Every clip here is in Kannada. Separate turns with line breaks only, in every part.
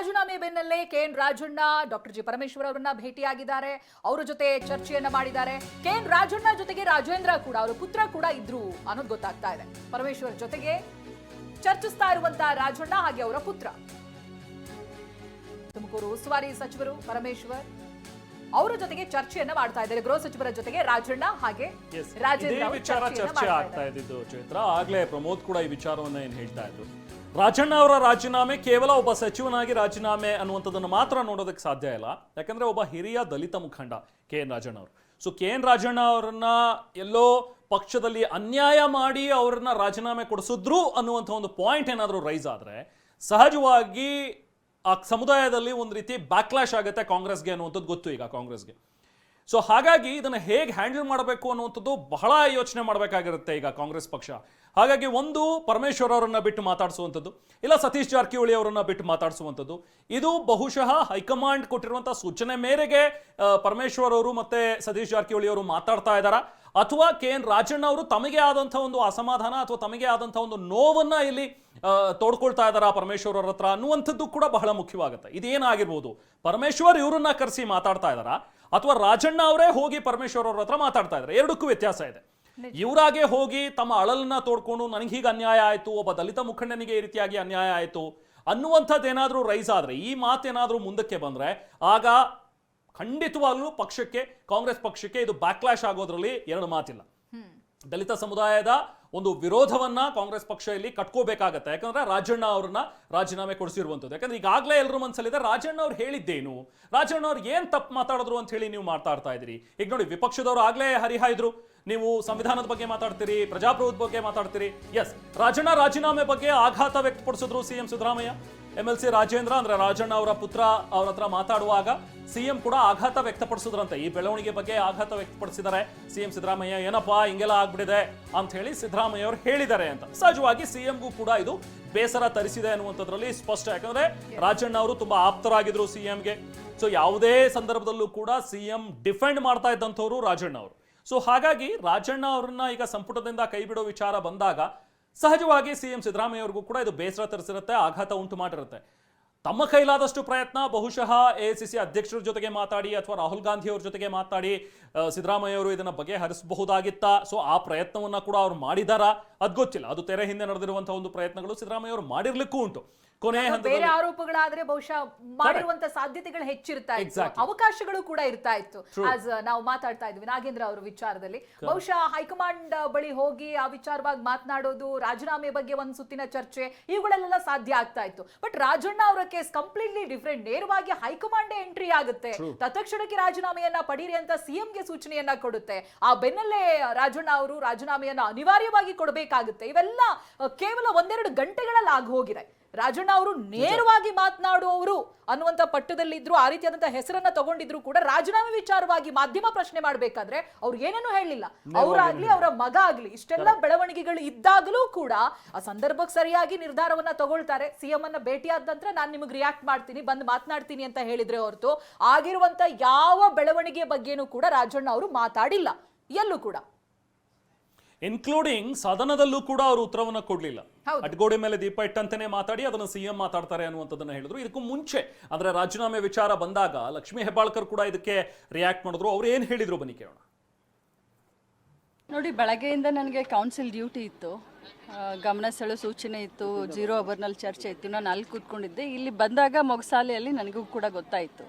ರಾಜೀನಾಮೆ ಬೆನ್ನಲ್ಲೇ K N Rajanna doctor G. Parameshwar ಅವರನ್ನ ಭೇಟಿಯಾಗಿದ್ದಾರೆ. ಅವರ ಜೊತೆ ಚರ್ಚೆಯನ್ನ ಮಾಡಿದ್ದಾರೆ. ಕೆ ಎನ್ ರಾಜಣ್ಣ ಜೊತೆಗೆ ರಾಜೇಂದ್ರ ಕೂಡ ಅವರ ಪುತ್ರ ಕೂಡ ಇದ್ರು ಅನ್ನೋದು ಗೊತ್ತಾಗ್ತಾ ಇದೆ. ಪರಮೇಶ್ವರ್ ಜೊತೆಗೆ ಚರ್ಚಿಸ್ತಾ ಇರುವಂತಹ ರಾಜಣ್ಣ ಹಾಗೆ ಅವರ ಪುತ್ರ. ತುಮಕೂರು ಉಸ್ತುವಾರಿ ಸಚಿವರು ಪರಮೇಶ್ವರ್ ಅವರ ಜೊತೆಗೆ ಚರ್ಚೆಯನ್ನ ಮಾಡ್ತಾ ಇದ್ದಾರೆ. ಗೃಹ ಸಚಿವರ ಜೊತೆಗೆ ರಾಜಣ್ಣ ಹಾಗೆ ರಾಜೇಂದ್ರ
ಚರ್ಚೆ ಆಗ್ತಾ. ಇದ್ದಿದ್ದು ಚೈತ್ರ. ಆಗ್ಲೇ ಪ್ರಮೋದ್ ಕೂಡ ಈ ವಿಚಾರವನ್ನ ಏನ್ ಹೇಳ್ತಾ ಇದ್ರು? ರಾಜಣ್ಣ ಅವರ ರಾಜೀನಾಮೆ ಕೇವಲ ಒಬ್ಬ ಸಚಿವನಾಗಿ ರಾಜೀನಾಮೆ ಅನ್ನುವಂಥದ್ದನ್ನು ಮಾತ್ರ ನೋಡೋದಕ್ಕೆ ಸಾಧ್ಯ ಇಲ್ಲ. ಯಾಕಂದರೆ ಒಬ್ಬ ಹಿರಿಯ ದಲಿತ ಮುಖಂಡ ಕೆ. ಎನ್. ರಾಜಣ್ಣ ಅವರು. So K. ಎನ್. ರಾಜಣ್ಣ ಅವರನ್ನ ಎಲ್ಲೋ ಪಕ್ಷದಲ್ಲಿ ಅನ್ಯಾಯ ಮಾಡಿ ಅವರನ್ನ ರಾಜೀನಾಮೆ ಕೊಡಿಸಿದ್ರು ಅನ್ನುವಂಥ ಒಂದು ಪಾಯಿಂಟ್ ಏನಾದರೂ ರೈಸ್ ಆದರೆ, ಸಹಜವಾಗಿ ಆ ಸಮುದಾಯದಲ್ಲಿ ಒಂದು ರೀತಿ ಬ್ಯಾಕ್ಲಾಶ್ ಆಗುತ್ತೆ ಕಾಂಗ್ರೆಸ್ಗೆ ಅನ್ನುವಂಥದ್ದು ಗೊತ್ತು ಈಗ ಕಾಂಗ್ರೆಸ್ಗೆ. ಸೊ ಹಾಗಾಗಿ ಇದನ್ನು ಹೇಗೆ ಹ್ಯಾಂಡಲ್ ಮಾಡಬೇಕು ಅನ್ನುವಂಥದ್ದು ಬಹಳ ಯೋಚನೆ ಮಾಡಬೇಕಾಗಿರುತ್ತೆ ಈಗ ಕಾಂಗ್ರೆಸ್ ಪಕ್ಷ. ಹಾಗಾಗಿ ಒಂದು, ಪರಮೇಶ್ವರ್ ಅವರನ್ನ ಬಿಟ್ಟು ಮಾತಾಡಿಸುವಂಥದ್ದು, ಇಲ್ಲ ಸತೀಶ್ ಜಾರಕಿಹೊಳಿ ಅವರನ್ನ ಬಿಟ್ಟು ಮಾತಾಡಿಸುವಂಥದ್ದು. ಇದು ಬಹುಶಃ ಹೈಕಮಾಂಡ್ ಕೊಟ್ಟಿರುವಂಥ ಸೂಚನೆ ಮೇರೆಗೆ ಪರಮೇಶ್ವರ್ ಅವರು ಮತ್ತೆ ಸತೀಶ್ ಜಾರಕಿಹೊಳಿ ಅವರು ಮಾತಾಡ್ತಾ ಇದ್ದಾರಾ? ಅಥವಾ ಕೆ ಎನ್ ರಾಜಣ್ಣ ಅವರು ತಮಗೆ ಆದಂಥ ಒಂದು ಅಸಮಾಧಾನ ಅಥವಾ ತಮಗೆ ಆದಂಥ ಒಂದು ನೋವನ್ನ ಇಲ್ಲಿ ತೋಡ್ಕೊಳ್ತಾ ತೋಡ್ಕೊಳ್ತಾ ಇದ್ದಾರಾ ಪರಮೇಶ್ವರ್ ಅವ್ರ ಹತ್ರ ಅನ್ನುವಂಥದ್ದು ಕೂಡ ಬಹಳ ಮುಖ್ಯವಾಗುತ್ತೆ. ಇದೇನಾಗಿರ್ಬೋದು ಪರಮೇಶ್ವರ್ ಇವರನ್ನ ಕರೆಸಿ ಮಾತಾಡ್ತಾ ಇದ್ದಾರಾ? ಅಥವಾ ರಾಜಣ್ಣ ಅವರೇ ಹೋಗಿ ಪರಮೇಶ್ವರ್ ಅವ್ರ ಹತ್ರ ಮಾತಾಡ್ತಾ ಇದ್ದಾರೆ? ಎರಡಕ್ಕೂ ವ್ಯತ್ಯಾಸ ಇದೆ. ಇವರಾಗೆ ಹೋಗಿ ತಮ್ಮ ಅಳಲನ್ನ ತೋಡ್ಕೊಂಡು ನನಗೆ ಹೀಗೆ ಅನ್ಯಾಯ ಆಯಿತು ಒಬ್ಬ ದಲಿತ ಮುಖಂಡನಿಗೆ ಈ ರೀತಿಯಾಗಿ ಅನ್ಯಾಯ ಆಯಿತು ಅನ್ನುವಂಥದ್ದು ಏನಾದರೂ ರೈಸ್ ಆದರೆ ಈ ಮಾತೇನಾದರೂ ಮುಂದಕ್ಕೆ ಬಂದರೆ ಆಗ ಖಂಡಿತವಾಗ್ಲೂ ಪಕ್ಷಕ್ಕೆ, ಕಾಂಗ್ರೆಸ್ ಪಕ್ಷಕ್ಕೆ ಇದು ಬ್ಯಾಕ್ಲಾಶ್ ಆಗೋದ್ರಲ್ಲಿ ಎರಡು ಮಾತಿಲ್ಲ. ದಲಿತ ಸಮುದಾಯದ ಒಂದು ವಿರೋಧವನ್ನ ಕಾಂಗ್ರೆಸ್ ಪಕ್ಷ ಇಲ್ಲಿ ಕಟ್ಕೋಬೇಕಾಗತ್ತೆ. ಯಾಕಂದ್ರೆ ರಾಜಣ್ಣ ಅವ್ರನ್ನ ರಾಜೀನಾಮೆ ಕೊಡಿಸಿರುವಂಥದ್ದು. ಯಾಕಂದ್ರೆ ಈಗಾಗಲೇ ಎಲ್ಲರ ಮನಸ್ಸಲ್ಲಿದೆ ರಾಜಣ್ಣ ಅವ್ರು ಹೇಳಿದ್ದೇನು? ರಾಜಣ್ಣ ಅವ್ರು ಏನ್ ತಪ್ಪು ಮಾತಾಡಿದ್ರು ಅಂತ ಹೇಳಿ ನೀವು ಮಾತಾಡ್ತಾ ಇದ್ರಿ ಈಗ ನೋಡಿ, ವಿಪಕ್ಷದವರು ಆಗ್ಲೇ ಹರಿಹಾಯ್ದ್ರು. ನೀವು ಸಂವಿಧಾನದ ಬಗ್ಗೆ ಮಾತಾಡ್ತೀರಿ ಪ್ರಜಾಪ್ರಭುತ್ವ ಬಗ್ಗೆ ಮಾತಾಡ್ತೀರಿ. ಎಸ್ ರಾಜಣ್ಣ ರಾಜೀನಾಮೆ ಬಗ್ಗೆ ಆಘಾತ ವ್ಯಕ್ತಪಡಿಸಿದ್ರು CM Siddaramaiah. M L C Rajendra, ಅಂದ್ರೆ ರಾಜಣ್ಣ ಅವರ ಪುತ್ರ ಅವ್ರ ಹತ್ರ ಮಾತಾಡುವಾಗ ಸಿಎಂ ಕೂಡ ಆಘಾತ ವ್ಯಕ್ತಪಡಿಸಿದ್ರಂತೆ. ಈ ಬೆಳವಣಿಗೆ ಬಗ್ಗೆ ಆಘಾತ ವ್ಯಕ್ತಪಡಿಸಿದ್ದಾರೆ. ಸಿಎಂ ಸಿದ್ದರಾಮಯ್ಯ, ಏನಪ್ಪಾ, ಹಿಂಗೆಲ್ಲ ಆಗ್ಬಿಡಿದೆ ಅಂತ ಹೇಳಿ ಸಿದ್ದರಾಮಯ್ಯ ಅವರು ಹೇಳಿದ್ದಾರೆ ಅಂತ. ಸಹಜವಾಗಿ ಸಿಎಂಗೂ ಕೂಡ ಇದು ಬೇಸರ ತರಿಸಿದೆ ಅನ್ನುವಂಥದ್ರಲ್ಲಿ ಸ್ಪಷ್ಟ. ಯಾಕಂದ್ರೆ ರಾಜಣ್ಣ ಅವರು ತುಂಬಾ ಆಪ್ತರಾಗಿದ್ರು ಸಿಎಂಗೆ ಸೊ ಯಾವುದೇ ಸಂದರ್ಭದಲ್ಲೂ ಕೂಡ ಸಿಎಂ ಡಿಫೆಂಡ್ ಮಾಡ್ತಾ ಇದ್ದಂಥವ್ರು ರಾಜಣ್ಣ ಅವರು. ಸೊ ಹಾಗಾಗಿ ರಾಜಣ್ಣ ಅವ್ರನ್ನ ಈಗ ಸಂಪುಟದಿಂದ ಕೈ ಬಿಡೋ ವಿಚಾರ ಬಂದಾಗ ಸಹಜವಾಗಿ ಸಿಎಂ ಅವ್ರಿಗೂ ಕೂಡ ಇದು ಬೇಸರ ತರಿಸಿರುತ್ತೆ ಆಘಾತ ಉಂಟು ಮಾಡಿರುತ್ತೆ. ತಮ್ಮ ಕೈಲಾದಷ್ಟು ಪ್ರಯತ್ನ ಬಹುಶಃ ಎ ಸಿ ಸಿ ಅಧ್ಯಕ್ಷರ ಜೊತೆಗೆ ಮಾತಾಡಿ ಅಥವಾ ರಾಹುಲ್ ಗಾಂಧಿ ಅವ್ರ ಜೊತೆಗೆ ಮಾತಾಡಿ ಸಿದ್ದರಾಮಯ್ಯ ಅವರು ಇದನ್ನ ಬಗೆಹರಿಸಬಹುದಾಗಿತ್ತ? ಸೊ ಆ ಪ್ರಯತ್ನವನ್ನ ಕೂಡ ಅವ್ರು ಮಾಡಿದಾರ? ಅದು ಗೊತ್ತಿಲ್ಲ. ಅದು ತೆರೆ ಹಿಂದೆ ನಡೆದಿರುವಂತಹ ಒಂದು ಪ್ರಯತ್ನಗಳು ಸಿದ್ದರಾಮಯ್ಯ ಅವರು ಮಾಡಿರ್ಲಿಕ್ಕೂ ಉಂಟು. ಕೊನೆ
ಬೇರೆ ಆರೋಪಗಳಾದ್ರೆ ಬಹುಶಃ ಮಾಡಿರುವಂತ ಸಾಧ್ಯತೆಗಳು ಹೆಚ್ಚಿರ್ತಾ ಇತ್ತು. ಅವಕಾಶಗಳು ಕೂಡ ಇರ್ತಾ ಇತ್ತು ಆಸ್ ನಾವು ಮಾತಾಡ್ತಾ ಇದ್ವಿ ನಾಗೇಂದ್ರ ಅವರ ವಿಚಾರದಲ್ಲಿ. ಬಹುಶಃ ಹೈಕಮಾಂಡ್ ಬಳಿ ಹೋಗಿ ಆ ವಿಚಾರವಾಗಿ ಮಾತನಾಡೋದು ರಾಜೀನಾಮೆ ಬಗ್ಗೆ ಒಂದ್ ಸುತ್ತಿನ ಚರ್ಚೆ ಇವುಗಳಲ್ಲೆಲ್ಲ ಸಾಧ್ಯ ಆಗ್ತಾ ಇತ್ತು. ಬಟ್ ರಾಜಣ್ಣ ಅವರ ಕೇಸ್ ಕಂಪ್ಲೀಟ್ಲಿ ಡಿಫ್ರೆಂಟ್. ನೇರವಾಗಿ ಹೈಕಮಾಂಡ್ ಎಂಟ್ರಿ ಆಗುತ್ತೆ. ತತ್ಕ್ಷಣಕ್ಕೆ ರಾಜೀನಾಮೆಯನ್ನ ಪಡೀರಿ ಅಂತ ಸಿಎಂಗೆ ಸೂಚನೆಯನ್ನ ಕೊಡುತ್ತೆ. ಆ ಬೆನ್ನಲ್ಲೇ ರಾಜಣ್ಣ ಅವರು ರಾಜೀನಾಮೆಯನ್ನ ಅನಿವಾರ್ಯವಾಗಿ ಕೊಡಬೇಕಾಗುತ್ತೆ. ಇವೆಲ್ಲ ಕೇವಲ ಒಂದೆರಡು ಗಂಟೆಗಳಲ್ಲಿ ಆಗಿ ಹೋಗಿದೆ. ರಾಜಣ್ಣ ಅವರು ನೇರವಾಗಿ ಮಾತನಾಡುವವರು ಅನ್ನುವಂತ ಪಟ್ಟದಲ್ಲಿದ್ರು ಆ ರೀತಿಯಾದಂತಹ ಹೆಸರನ್ನ ತಗೊಂಡಿದ್ರು ಕೂಡ ರಾಜೀನಾಮೆ ವಿಚಾರವಾಗಿ ಮಾಧ್ಯಮ ಪ್ರಶ್ನೆ ಮಾಡಬೇಕಾದ್ರೆ ಅವ್ರು ಏನೇನು ಹೇಳಲಿಲ್ಲ. ಅವರಾಗ್ಲಿ ಅವರ ಮಗ ಆಗ್ಲಿ ಇಷ್ಟೆಲ್ಲ ಬೆಳವಣಿಗೆಗಳು ಇದ್ದಾಗಲೂ ಕೂಡ ಆ ಸಂದರ್ಭಕ್ಕೆ ಸರಿಯಾಗಿ ನಿರ್ಧಾರವನ್ನ ತಗೊಳ್ತಾರೆ. ಸಿಎಂ ಅನ್ನ ಭೇಟಿಯಾದ ನಂತರ ನಾನು ನಿಮಗೆ ರಿಯಾಕ್ಟ್ ಮಾಡ್ತೀನಿ ಬಂದು ಮಾತನಾಡ್ತೀನಿ ಅಂತ ಹೇಳಿದ್ರೆ ಹೊರತು ಆಗಿರುವಂತ ಯಾವ ಬೆಳವಣಿಗೆ ಬಗ್ಗೆನೂ ಕೂಡ ರಾಜಣ್ಣ ಅವರು ಮಾತಾಡಿಲ್ಲ. ಎಲ್ಲೂ ಕೂಡ.
ಇನ್ಕ್ಲೂಡಿಂಗ್ ಸದನದಲ್ಲೂ ಕೂಡ ಅವರು ಉತ್ತರವನ್ನ ಕೊಡಲಿಲ್ಲ. ಅಡ್ಗೋಡೆ ಮೇಲೆ ದೀಪ ಇಟ್ಟಂತಾನೆ ಮಾತಾಡಿ ಅದನ್ನ ಸಿಎಂ ಮಾತಾಡ್ತಾರೆ ಅನ್ನುವಂಥದ್ದನ್ನ ಹೇಳಿದ್ರು. ಇದಕ್ಕೂ ಮುಂಚೆ ಅಂದ್ರೆ ರಾಜೀನಾಮೆ ವಿಚಾರ ಬಂದಾಗ ಲಕ್ಷ್ಮೀ ಹೆಬ್ಬಾಳ್ಕರ್ ಕೂಡ ಇದಕ್ಕೆ ರಿಯಾಕ್ಟ್ ಮಾಡಿದ್ರು. ಅವ್ರು ಏನು ಹೇಳಿದ್ರು ಬನ್ನಿ ಕೇಳೋಣ.
ನೋಡಿ ಬೆಳಗ್ಗೆಯಿಂದ ನನಗೆ ಕೌನ್ಸಿಲ್ ಡ್ಯೂಟಿ ಇತ್ತು. ಗಮನ ಸೆಳೆ ಸೂಚನೆ ಇತ್ತು. ಜೀರೋ ಅವರ್ನಲ್ಲಿ ಚರ್ಚೆ ಇತ್ತು. ನಾನು ಅಲ್ಲಿ ಕೂತ್ಕೊಂಡಿದ್ದೆ. ಇಲ್ಲಿ ಬಂದಾಗ ಮೊಗಸಾಲೆಯಲ್ಲಿ ನನಗೂ ಕೂಡ ಗೊತ್ತಾಯಿತು.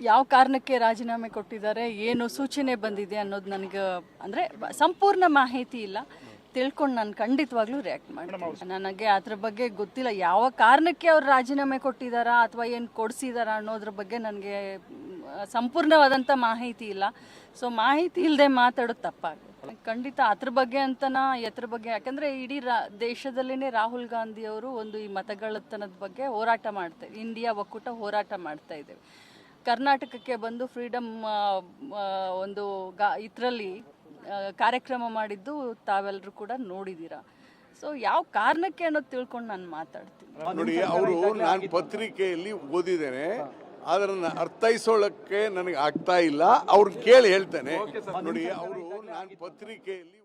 ಯಾವ ಕಾರಣಕ್ಕೆ ರಾಜೀನಾಮೆ ಕೊಟ್ಟಿದ್ದಾರೆ ಏನು ಸೂಚನೆ ಬಂದಿದೆ ಅನ್ನೋದು ನನಗೆ ಅಂದರೆ ಸಂಪೂರ್ಣ ಮಾಹಿತಿ ಇಲ್ಲ. ತಿಳ್ಕೊಂಡು ನಾನು ಖಂಡಿತವಾಗ್ಲೂ ರಿಯಾಕ್ಟ್ ಮಾಡ್ತೀನಿ. ನನಗೆ ಅದ್ರ ಬಗ್ಗೆ ಗೊತ್ತಿಲ್ಲ ಯಾವ ಕಾರಣಕ್ಕೆ ಅವ್ರು ರಾಜೀನಾಮೆ ಕೊಟ್ಟಿದ್ದಾರಾ ಅಥವಾ ಏನು ಕೊಡಿಸಿದಾರ ಅನ್ನೋದ್ರ ಬಗ್ಗೆ ನನಗೆ ಸಂಪೂರ್ಣವಾದಂಥ ಮಾಹಿತಿ ಇಲ್ಲ. ಸೊ ಮಾಹಿತಿ ಇಲ್ಲದೆ ಮಾತಾಡೋದು ತಪ್ಪಾಗುತ್ತೆ. ಖಂಡಿತ ಅದ್ರ ಬಗ್ಗೆ ಅಂತನ ಎತ್ರ ಬಗ್ಗೆ ಯಾಕಂದರೆ ಇಡೀ ರಾ ದೇಶದಲ್ಲಿನೇ ರಾಹುಲ್ ಗಾಂಧಿ ಅವರು ಒಂದು ಈ ಮತಗಳತನದ ಬಗ್ಗೆ ಹೋರಾಟ ಮಾಡ್ತಾ ಇಂಡಿಯಾ ಒಕ್ಕೂಟ ಹೋರಾಟ ಮಾಡ್ತಾ ಇದ್ದೇವೆ. ಕರ್ನಾಟಕಕ್ಕೆ ಬಂದು ಫ್ರೀಡಮ್ ಒಂದು ಗಾ ಇದರಲ್ಲಿ ಕಾರ್ಯಕ್ರಮ ಮಾಡಿದ್ದು ತಾವೆಲ್ಲರೂ ಕೂಡ ನೋಡಿದ್ದೀರಾ ಸೊ ಯಾವ ಕಾರಣಕ್ಕೆ ಅನ್ನೋದು ತಿಳ್ಕೊಂಡು ನಾನು ಮಾತಾಡ್ತೀನಿ.
ನೋಡಿ ಅವರು ನಾನು ಪತ್ರಿಕೆಯಲ್ಲಿ ಓದಿದ್ದೇನೆ. ಅದನ್ನ ಅರ್ಥೈಸೋಳಕ್ಕೆ ನನಗೆ ಆಗ್ತಾ ಇಲ್ಲ. ಅವ್ರು ಕೇಳಿ ಹೇಳ್ತೇನೆ. ನೋಡಿ ಅವರು ನಾನು ಪತ್ರಿಕೆಯಲ್ಲಿ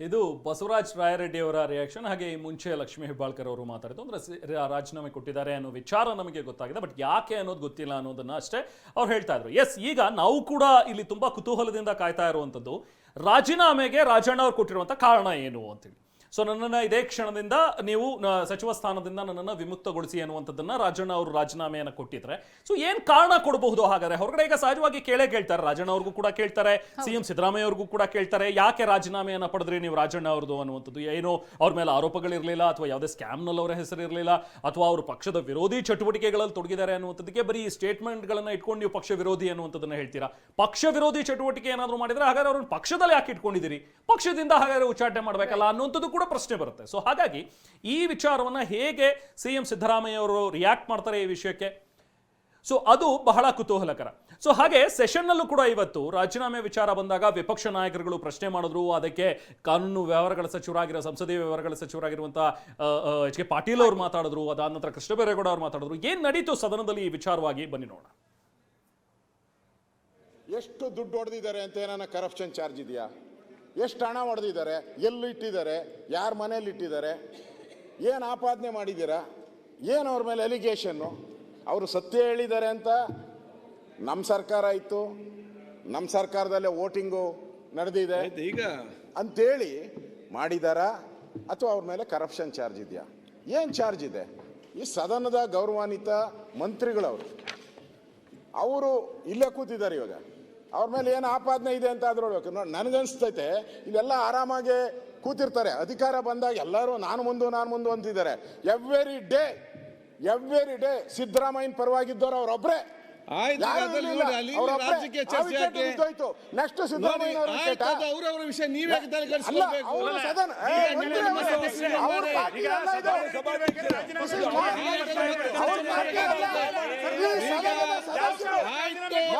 ಇದು ಬಸವರಾಜ್ ರಾಯರೆಡ್ಡಿಯವರ ರಿಯಾಕ್ಷನ್ ಹಾಗೆ ಈ ಮುಂಚೆ ಲಕ್ಷ್ಮೀ ಹೆಬ್ಬಾಳ್ಕರ್ ಅವರು ಮಾತಾಡಿದ್ದು. ಅಂದ್ರೆ ರಾಜೀನಾಮೆ ಕೊಟ್ಟಿದ್ದಾರೆ ಅನ್ನೋ ವಿಚಾರ ನಮಗೆ ಗೊತ್ತಾಗಿದೆ. ಬಟ್ ಯಾಕೆ ಅನ್ನೋದು ಗೊತ್ತಿಲ್ಲ ಅನ್ನೋದನ್ನ ಅಷ್ಟೇ ಅವ್ರು ಹೇಳ್ತಾ ಇದ್ರು. ಎಸ್ ಈಗ ನಾವು ಕೂಡ ಇಲ್ಲಿ ತುಂಬಾ ಕುತೂಹಲದಿಂದ ಕಾಯ್ತಾ ಇರುವಂತದ್ದು ರಾಜೀನಾಮೆಗೆ ರಾಜಣ್ಣ ಅವ್ರು ಕೊಟ್ಟಿರುವಂತ ಕಾರಣ ಏನು ಅಂತೇಳಿ. ಸೊ ನನ್ನನ್ನು ಇದೇ ಕ್ಷಣದಿಂದ ನೀವು ಸಚಿವ ಸ್ಥಾನದಿಂದ ನನ್ನನ್ನು ವಿಮುಕ್ತಗೊಳಿಸಿ ಅನ್ನುವಂಥದ್ದನ್ನ ರಾಜಣ್ಣ ಅವರು ರಾಜೀನಾಮೆಯನ್ನು ಕೊಟ್ಟಿದ್ರೆ. ಸೊ ಏನ್ ಕಾರಣ ಕೊಡಬಹುದು ಹಾಗಾದ್ರೆ? ಹೊರಗಡೆ ಈಗ ಸಹಜವಾಗಿ ಕೇಳೇ ಕೇಳ್ತಾರೆ. ರಾಜಣ್ಣ ಅವ್ರಿಗೂ ಕೂಡ ಕೇಳ್ತಾರೆ. ಸಿಎಂ ಸಿದ್ದರಾಮಯ್ಯ ಅವ್ರಿಗೂ ಕೂಡ ಕೇಳ್ತಾರೆ. ಯಾಕೆ ರಾಜೀನಾಮೆಯನ್ನು ಪಡೆದ್ರಿ ನೀವು ರಾಜಣ್ಣ ಅವ್ರದ್ದು ಅನ್ನುವಂಥದ್ದು? ಏನೋ ಅವ್ರ ಮೇಲೆ ಆರೋಪಗಳಿರಲಿಲ್ಲ ಅಥವಾ ಯಾವುದೇ ಸ್ಕ್ಯಾಮ್ನಲ್ಲಿ ಅವರ ಹೆಸರು ಇರಲಿಲ್ಲ ಅಥವಾ ಅವರು ಪಕ್ಷದ ವಿರೋಧಿ ಚಟುವಟಿಕೆಗಳಲ್ಲಿ ತೊಡಗಿದ್ದಾರೆ ಅನ್ನುವಂಥದ್ದಕ್ಕೆ ಬರೀ ಸ್ಟೇಟ್ಮೆಂಟ್ಗಳನ್ನ ಇಟ್ಕೊಂಡು ನೀವು ಪಕ್ಷ ವಿರೋಧಿ ಅನ್ನುವಂಥದ್ದನ್ನ ಹೇಳ್ತೀರಾ? ಪಕ್ಷ ವಿರೋಧಿ ಚಟುವಟಿಕೆ ಏನಾದರೂ ಮಾಡಿದ್ರೆ ಹಾಗಾದ್ರೆ ಅವ್ರನ್ನ ಪಕ್ಷದಲ್ಲಿ ಯಾಕೆ ಇಟ್ಕೊಂಡಿದ್ದೀರಿ? ಪಕ್ಷದಿಂದ ಹಾಗಾದ್ರೆ ಉಚ್ಚಾಟನೆ ಮಾಡಬೇಕಲ್ಲ ಅನ್ನುವಂಥದ್ದು ಕೂಡ ಪ್ರಶ್ನೆ ಬರುತ್ತೆ. ಸೊ ಹಾಗಾಗಿ ಈ ವಿಚಾರವನ್ನ ಹೇಗೆ ಸಿ ಎಂ ಸಿದ್ದರಾಮಯ್ಯ ಅವರು ರಿಯಾಕ್ಟ್ ಮಾಡ್ತಾರೆ ಈ ವಿಷಯಕ್ಕೆ? ಸೊ ಅದು ಬಹಳ ಕುತೂಹಲಕರ. ಸೊ ಹಾಗೆ ಸೆಷನ್ನಲ್ಲೂ ಕೂಡ ಇವತ್ತು ರಾಜೀನಾಮೆ ವಿಚಾರ ಬಂದಾಗ ವಿಪಕ್ಷ ನಾಯಕರುಗಳು ಪ್ರಶ್ನೆ ಮಾಡಿದ್ರು. ಅದಕ್ಕೆ ಕಾನೂನು ವ್ಯವಹಾರಗಳ ಸಚಿವರಾಗಿರೋ, ಸಂಸದೀಯ ವ್ಯವಹಾರಗಳ ಸಚಿವರಾಗಿರುವಂಥ ಎಚ್ ಕೆ ಪಾಟೀಲ್ ಅವರು ಮಾತಾಡಿದ್ರು. ಅದಾದ ನಂತರ ಕೃಷ್ಣಬೈರೇಗೌಡ ಅವರು ಮಾತಾಡಿದ್ರು. ಏನು ನಡೀತು ಸದನದಲ್ಲಿ ಈ ವಿಚಾರವಾಗಿ? ಬನ್ನಿ ನೋಡೋಣ.
ಎಷ್ಟು ದುಡ್ಡು ಹೊಡೆದಿದ್ದಾರೆ ಅಂತ ಏನಾನ ಕರಪ್ಷನ್ ಚಾರ್ಜ್ ಇದೆಯಾ? ಎಷ್ಟು ಹಣ ಹೊಡೆದಿದ್ದಾರೆ? ಎಲ್ಲಿ ಇಟ್ಟಿದ್ದಾರೆ? ಯಾರ ಮನೇಲಿ ಇಟ್ಟಿದ್ದಾರೆ? ಏನು ಆಪಾದನೆ ಮಾಡಿದ್ದೀರಾ? ಏನು ಅವ್ರ ಮೇಲೆ ಎಲಿಗೇಷನ್ನು ಅವರು ಸತ್ಯ ಹೇಳಿದ್ದಾರೆ ಅಂತ ನಮ್ಮ ಸರ್ಕಾರ ಇತ್ತು ನಮ್ಮ ಸರ್ಕಾರದಲ್ಲೇ ವೋಟಿಂಗು ನಡೆದಿದೆ.
ಈಗ?
ಅಂತೇಳಿ ಮಾಡಿದಾರಾ ಅಥವಾ ಅವ್ರ ಮೇಲೆ ಕರಪ್ಷನ್ ಚಾರ್ಜ್ ಇದೆಯಾ? ಏನು ಚಾರ್ಜ್ ಇದೆ? ಈ ಸದನದ ಗೌರವಾನ್ವಿತ ಮಂತ್ರಿಗಳವರು. ಅವರು ಇಲ್ಲೇ ಕೂತಿದ್ದಾರೆ ಇವಾಗ. ಅವ್ರ ಮೇಲೆ ಏನು ಆಪಾದನೆ ಇದೆ ಅಂತ ಆದ್ರೂ ಹೇಳ್ಬೇಕು. ನೋಡಿ ನನಗನ್ಸ್ತೈತೆ ಇಲ್ಲೆಲ್ಲ ಆರಾಮಾಗಿ ಕೂತಿರ್ತಾರೆ. ಅಧಿಕಾರ ಬಂದಾಗ ಎಲ್ಲರೂ ನಾನು ಮುಂದು ನಾನು ಮುಂದು ಅಂತಿದ್ದಾರೆ. ಎವ್ರಿ ಡೇ ಎವ್ರಿ ಡೇ ಸಿದ್ದರಾಮಯ್ಯನ ಪರವಾಗಿದ್ದವ್ರು
ಅವ್ರೊಬ್ಬರೇ?
ನೆಕ್ಸ್ಟ್ ಸಿದ್ದರಾಮಯ್ಯ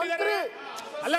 ಮಂತ್ರಿ ಅಲ್ಲ.